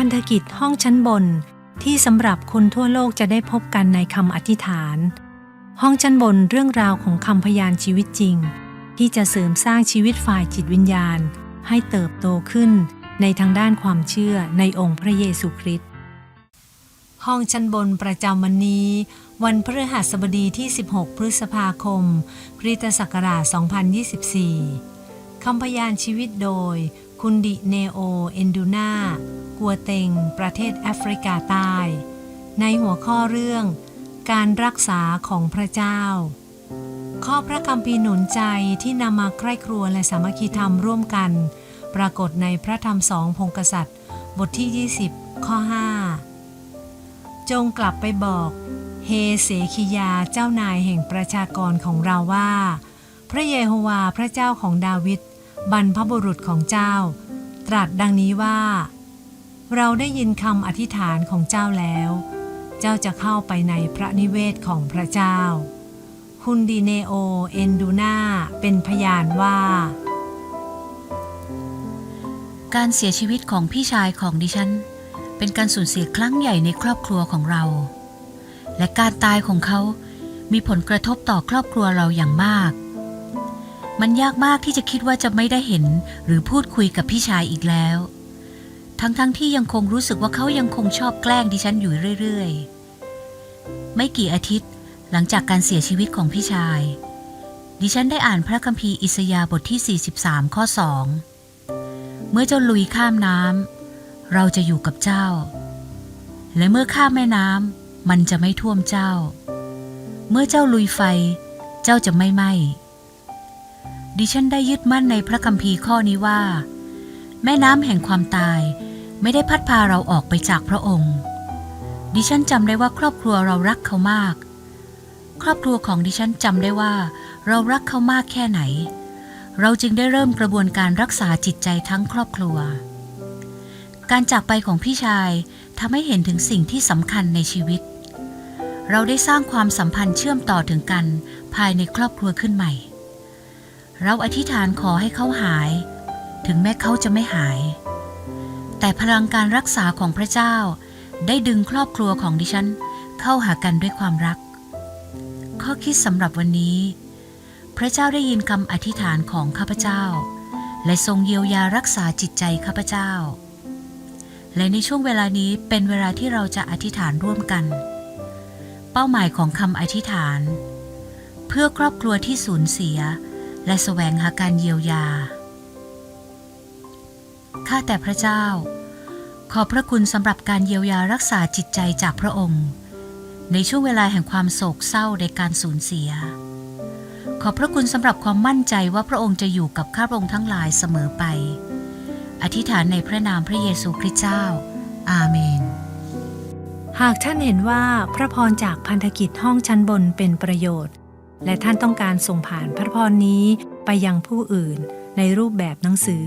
พันธกิจห้องชั้นบน ที่สำหรับคนทั่วโลกจะได้พบกันในคำอธิษฐาน ห้องชั้นบนเรื่องราวของคำพยานชีวิตจริง ที่จะเสริมสร้างชีวิตฝ่ายจิตวิญญาณ ให้เติบโตขึ้นในทางด้านความเชื่อในองค์พระเยซูคริสต์ห้องชั้นบนประจำวันนี้ วันพฤหัสบดีที่ 16 พฤษภาคมคริสตศักราช 2024 คำพยานชีวิตโดย คุณดิเนโอ เอนดูนา กัวเต็ง ประเทศแอฟริกาใต้ ในหัวข้อเรื่อง การรักษาของพระเจ้า ข้อพระคำพีร์หนุนใจที่นำมาใคร่ครัวและสามัคคีธรรมร่วมกัน ปรากฏในพระธรรมสองพงกษัตริย์ บทที่ 20 ข้อ 5 จงกลับไปบอกเฮเสคิยาเจ้านายแห่งประชากรของเราว่า พระเยโฮวาห์พระเจ้าของดาวิดบรรพบุรุษของเจ้า ตรัสดังนี้ว่า เราได้ยินคำอธิษฐานของเจ้าแล้ว เจ้าจะเข้าไปในพระนิเวศของพระเจ้า คุณดีเนโอเอนดูนาเป็นพยานว่า การเสียชีวิตของพี่ชายของดิฉัน เป็นการสูญเสียครั้งใหญ่ในครอบครัวของเรา และการตายของเขามีผลกระทบต่อครอบครัวเราอย่างมาก มันยากมากที่จะคิดว่าจะไม่ได้เห็นหรือพูดคุยกับพี่ชายอีกแล้ว ทั้งๆทที่ยังคงรู้สึกว่าเขายังคงชอบแกล้งดิฉันอยู่เรื่อยๆ ไม่กี่อาทิตย์หลังจากการเสียชีวิตของพี่ชาย ดิฉันได้อ่านพระคัมภีร์อิสยาบทที่ 43 ข้อ 2 เมื่อเจ้าลุยข้ามน้ำเราจะอยู่กับเจ้า และเมื่อข้ามแม่น้ำมันจะไม่ท่วมเจ้า เมื่อเจ้าลุยไฟ เจ้าจะไม่ไหม้ดิฉันได้ยึดมั่นในพระคัมภีร์ข้อนี้ว่า แม่น้ำแห่งความตายไม่ได้พัดพาเราออกไปจากพระองค์ ดิฉันจำได้ว่าครอบครัวเรารักเขามาก ครอบครัวของดิฉันจำได้ว่า เรารักเขามากแค่ไหน เราจึงได้เริ่มกระบวนการรักษาจิตใจทั้งครอบครัว การจากไปของพี่ชายทำให้เห็นถึงสิ่งที่สำคัญในชีวิต เราได้สร้างความสัมพันธ์เชื่อมต่อถึงกันภายในครอบครัวขึ้นใหม่ เราอธิษฐานขอให้เขาหาย ถึงแม้เขาจะไม่หาย แต่พลังการรักษาของพระเจ้า ได้ดึงครอบครัวของดิฉันเข้าหากันด้วยความรัก ข้อคิดสำหรับวันนี้ พระเจ้าได้ยินคำอธิษฐานของข้าพเจ้า และทรงเยียวยารักษาจิตใจข้าพเจ้า และในช่วงเวลานี้เป็นเวลาที่เราจะอธิษฐานร่วมกัน เป้าหมายของคำอธิษฐาน เพื่อครอบครัวที่สูญเสีย และแสวงหาการเยียวยา ข้าแต่พระเจ้า ขอบพระคุณสำหรับการเยียวยารักษาจิตใจจากพระองค์ ในช่วงเวลาแห่งความโศกเศร้าในการสูญเสีย ขอบพระคุณสำหรับความมั่นใจว่าพระองค์จะอยู่กับข้าพระองค์ทั้งหลายเสมอไป อธิษฐานในพระนามพระเยซูคริสต์เจ้า อาเมน หากท่านเห็นว่าพระพรจากพันธกิจห้องชั้นบนเป็นประโยชน์ และท่านต้องการส่งผ่านพระพรนี้ไปยังผู้อื่นในรูปแบบหนังสือ